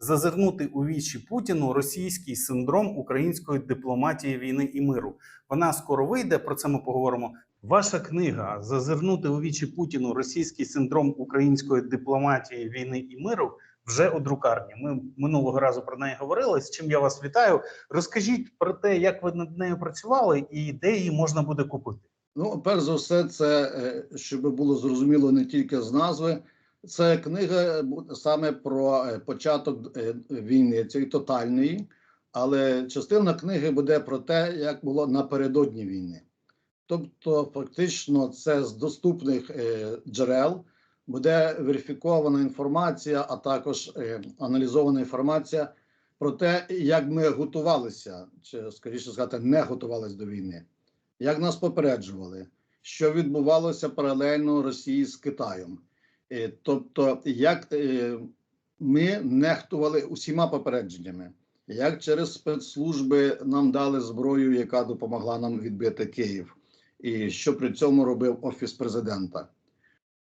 зазирнути у вічі Путіну російський синдром української дипломатії війни і миру. Вона скоро вийде. Про це ми поговоримо. Ваша книга Зазирнути у вічі Путіну російський синдром української дипломатії війни і миру вже у друкарні. Ми минулого разу про неї говорили. З чим я вас вітаю. Розкажіть про те, як ви над нею працювали, і де її можна буде купити. Ну, перш за все, це е, щоб було зрозуміло не тільки з назви. Це книга саме про е, початок е, війни, цієї тотальної, але частина книги буде про те, як було напередодні війни. Тобто, фактично, це з доступних е, джерел буде верифікована інформація, а також е, аналізована інформація про те, як ми готувалися, чи скоріше сказати, не готувалися до війни як нас попереджували, що відбувалося паралельно Росії з Китаєм. Е, Тобто, як е, ми нехтували усіма попередженнями, як через спецслужби нам дали зброю, яка допомогла нам відбити Київ, і що при цьому робив Офіс президента.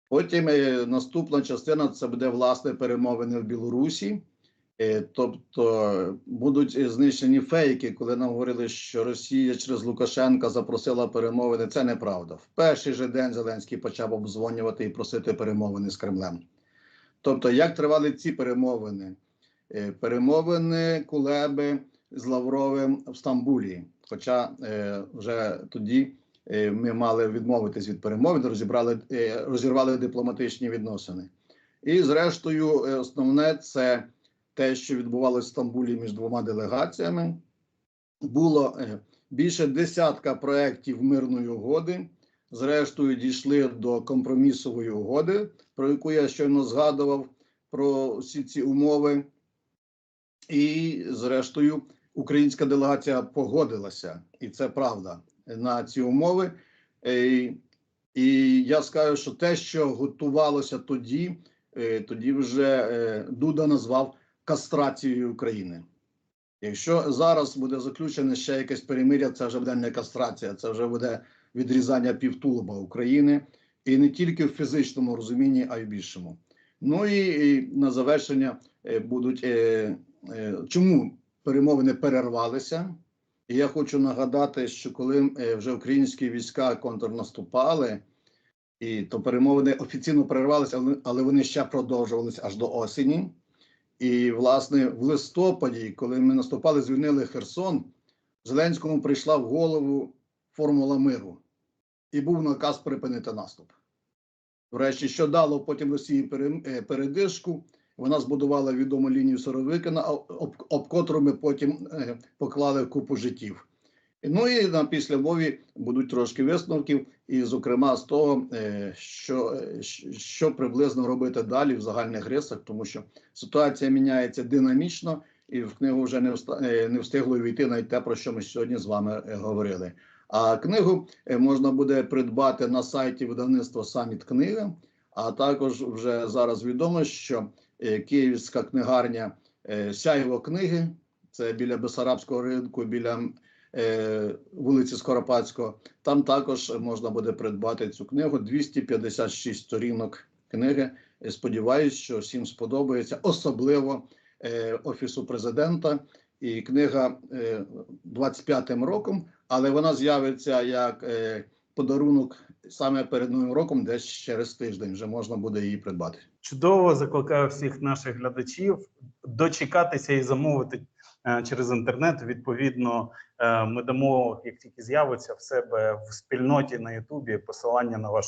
Потім е, наступна частина це буде власне перемовини в Білорусі. Е, Тобто будуть знищені фейки, коли нам говорили, що Росія через Лукашенка запросила перемовини. Це неправда. В перший же день Зеленський почав обдзвонювати і просити перемовини з Кремлем. Тобто, як тривали ці перемовини? Е, Перемовини Кулеби з Лавровим в Стамбулі. Хоча е, вже тоді ми мали відмовитись від перемовин, розібрали, розірвали дипломатичні відносини. І, зрештою, основне це те, що відбувалося в Стамбулі між двома делегаціями. Було е, більше десятка проєктів мирної угоди. Зрештою, дійшли до компромісової угоди, про яку я щойно згадував про всі ці умови. І, зрештою, українська делегація погодилася, і це правда, на ці умови. Е, І я скажу, що те, що готувалося тоді, е, тоді вже Дуда назвав кастрацією України. Якщо зараз буде заключене ще якесь перемиря, це вже буде не кастрація, це вже буде відрізання півтулуба України, і не тільки в фізичному розумінні, а й в більшому. Ну і, і на завершення е, будуть е, е, чому перемовини перервалися. І я хочу нагадати, що коли е, вже українські війська контрнаступали, і то перемовини офіційно перервалися, але- але вони ще продовжувалися аж до осені. І, власне, в листопаді, коли ми наступали, звільнили Херсон, Зеленському прийшла в голову формула миру, і був наказ припинити наступ. Врешті, що дало потім Росії е, передишку, вона збудувала відому лінію Соровикина, об котру ми потім е, поклали купу життів. Ну і на післямові будуть трошки висновків, і, зокрема, з того, е, що, е, що приблизно робити далі в загальних рисах, тому що ситуація міняється динамічно, і в книгу вже не, е, встигло війти навіть те, про що ми сьогодні з вами говорили. А книгу можна буде придбати на сайті видавництва Саміт Книга, а також вже зараз відомо, що Київська книгарня Сяєво книги, це біля Бесарабського ринку, біля вулиці Скоропадського. Там також можна буде придбати цю книгу. 256 сторінок книги. Е, Сподіваюсь, що всім сподобається, особливо е, офісу президента. І книга е, 25-м роком, але вона з'явиться як е, подарунок саме перед новим роком, десь через тиждень вже можна буде її придбати. Чудово закликаю всіх наших глядачів дочекатися і замовити е, через інтернет. Відповідно, е, ми дамо, як тільки з'явиться в себе в спільноті на Ютубі посилання на вашу